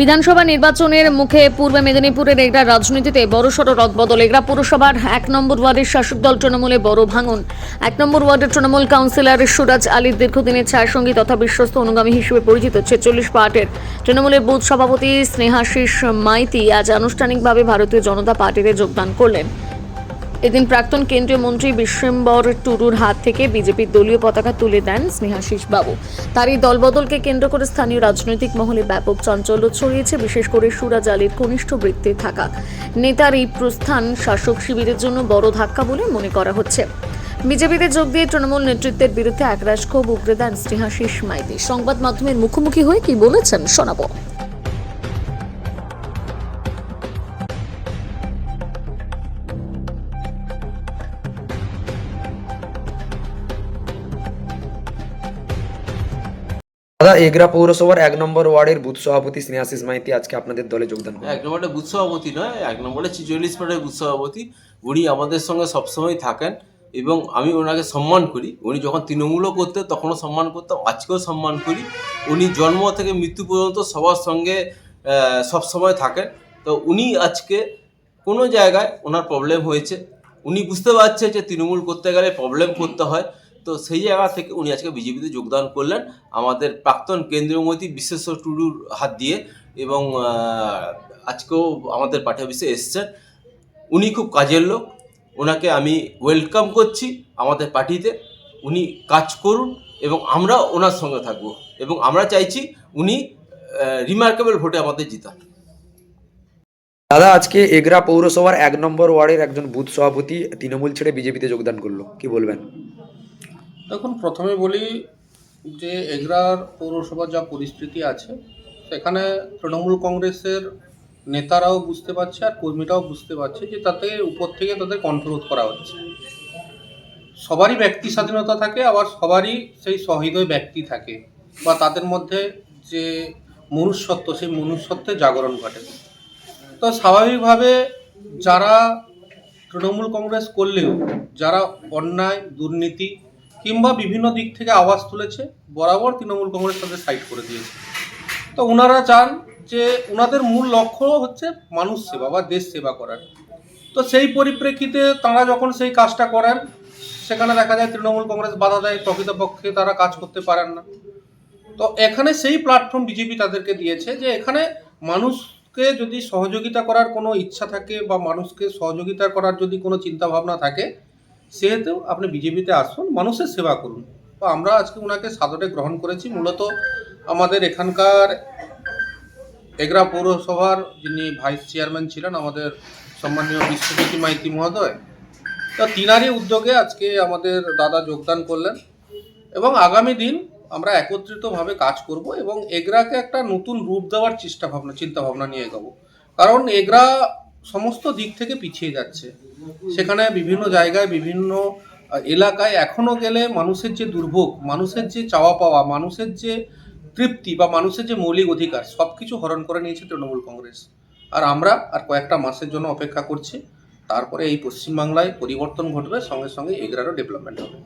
বিধানসভা নির্বাচনের মুখে পূর্ব মেদিনীপুরের এগরা রাজনীতিতে বড়সড় রদবদল। এগরা পুরসভার এক নম্বর ওয়ার্ডের শাসক দল তৃণমূলে বড় ভাঙন। এক নম্বর ওয়ার্ডের তৃণমূল কাউন্সিলর সুরাজ আলীর দীর্ঘদিনের ছায়াসঙ্গী তথা বিশ্বস্ত অনুগামী হিসেবে পরিচিত ছেচল্লিশ পার্টের। তৃণমূলের বুথ সভাপতি স্নেহাশিস মাইতি আজ আনুষ্ঠানিকভাবে ভারতীয় জনতা পার্টিতে যোগদান করলেন। এদিন প্রাক্তন কেন্দ্রীয় মন্ত্রী বিশ্বম্বর টুডুর হাত থেকে বিজেপির দলীয় পতাকা তুলে দেন স্নেহাশিস বাবু তার এই দলবদলকে কেন্দ্র করে স্থানীয় রাজনৈতিক মহলে ব্যাপক চাঞ্চল্য ছড়িয়েছে, বিশেষ করে সুরাজ আলীর ঘনিষ্ঠ বৃত্তে থাকা। নেতার এই প্রস্থান শাসক শিবিরের জন্য বড় ধাক্কা বলে মনে করা হচ্ছে। বিজেপিতে যোগ দিয়ে তৃণমূল নেতৃত্বের বিরুদ্ধে একরাশ ক্ষোভ উগরে দেন স্নেহাশিস মাইতি। সংবাদ মাধ্যমের মুখোমুখি হয়ে কি বলেছেন শোনাবো। দাদা, এগরা পৌরসভার এক নম্বর ওয়ার্ডের বুথ সভাপতি স্নেহাশিস মাইতি আজকে আপনাদের দলে যোগদান করেন। এক নম্বরে বুথ সভাপতি নয়, এক নম্বরে ছিচল্লিশ পাটের বুথ সভাপতি। উনি আমাদের সঙ্গে সবসময় থাকেন এবং আমি ওনাকে সম্মান করি। উনি যখন তৃণমূলও করতে তখনও সম্মান করতাম, আজকেও সম্মান করি। উনি জন্ম থেকে মৃত্যু পর্যন্ত সবার সঙ্গে সবসময় থাকেন। তো উনি আজকে কোনো জায়গায় ওনার প্রবলেম হয়েছে। উনি বুঝতে পারছে যে তৃণমূল করতে গেলে প্রবলেম করতে হয়। তো সেই জায়গা থেকে উনি আজকে বিজেপিতে যোগদান করলেন আমাদের প্রাক্তন কেন্দ্রীয় মন্ত্রী বিশ্বেশ্বর টুডুর হাত দিয়ে এবং আজকেও আমাদের অফিসে এসছেন। উনি খুব কাজের লোক। ওনাকে আমি ওয়েলকাম করছি আমাদের পার্টিতে। উনি কাজ করুন এবং আমরা ওনার সঙ্গে থাকব এবং আমরা চাইছি উনি রিমার্কেবল ভোটে আমাদের জিতান। দাদা, আজকে এগরা পৌরসভার এক নম্বর ওয়ার্ডের একজন বুথ সভাপতি তৃণমূল ছেড়ে বিজেপিতে যোগদান করল। কি বলবেন? দেখুন, প্রথমে বলি যে এগরার পৌরসভার যা পরিস্থিতি আছে, সেখানে তৃণমূল কংগ্রেসের নেতারাও বুঝতে পারছে আর কর্মীরাও বুঝতে পারছে যে তাতে উপর থেকে তাদের কন্ট্রোল করা হচ্ছে। সবারই ব্যক্তি স্বাধীনতা থাকে, আবার সবারই সেই সহৃদয় ব্যক্তি থাকে বা তাদের মধ্যে যে মনুষ্যত্ব, সেই মনুষ্যত্বের জাগরণ ঘটে। তো স্বাভাবিকভাবে যারা তৃণমূল কংগ্রেস করলেও, যারা অন্যায়, দুর্নীতি কিংবা বিভিন্ন দিক থেকে আওয়াজ তুলেছে, বরাবর তৃণমূল কংগ্রেস তাদের সাইড করে দিয়েছে। তো ওনারা চান যে ওনাদের মূল লক্ষ্য হচ্ছে মানুষ সেবা বা দেশ সেবা করার। তো সেই পরিপ্রেক্ষিতে তারা যখন সেই কাজটা করেন, সেখানে দেখা যায় তৃণমূল কংগ্রেস বাধা দেয়, প্রকৃতপক্ষে তারা কাজ করতে পারেন না। তো এখানে সেই প্ল্যাটফর্ম বিজেপি তাদেরকে দিয়েছে যে এখানে মানুষকে যদি সহযোগিতা করার কোনো ইচ্ছা থাকে বা মানুষকে সহযোগিতা করার যদি কোনো চিন্তা ভাবনা থাকে সেহেতু আপনি বিজেপিতে আসুন, মানুষের সেবা করুন। তো আমরা আজকে ওনাকে সাদরে গ্রহণ করেছি। মূলত আমাদের এখানকার এগরা পৌরসভার যিনি ভাইস চেয়ারম্যান ছিলেন, আমাদের সম্মানীয় বিশ্বজ্যোতি মাইতি মহোদয়, তো তিনারই উদ্যোগে আজকে আমাদের দাদা যোগদান করলেন এবং আগামী দিন আমরা একত্রিতভাবে কাজ করব এবং এগরাকে একটা নতুন রূপ দেওয়ার চেষ্টা ভাবনা চিন্তা ভাবনা নিয়ে এগোবো। কারণ এগরা সমস্ত দিক থেকে পিছিয়ে যাচ্ছে। সেখানে বিভিন্ন জায়গায়, বিভিন্ন এলাকায় এখনও গেলে মানুষের যে দুর্ভোগ, মানুষের যে চাওয়া পাওয়া, মানুষের যে তৃপ্তি বা মানুষের যে মৌলিক অধিকার সব কিছু হরণ করে নিয়েছে তৃণমূল কংগ্রেস। আর আমরা আর কয়েকটা মাসের জন্য অপেক্ষা করছি, তারপরে এই পশ্চিমবাংলায় পরিবর্তন ঘটবে, সঙ্গে সঙ্গে এগ্রারও ডেভেলপমেন্ট হবে।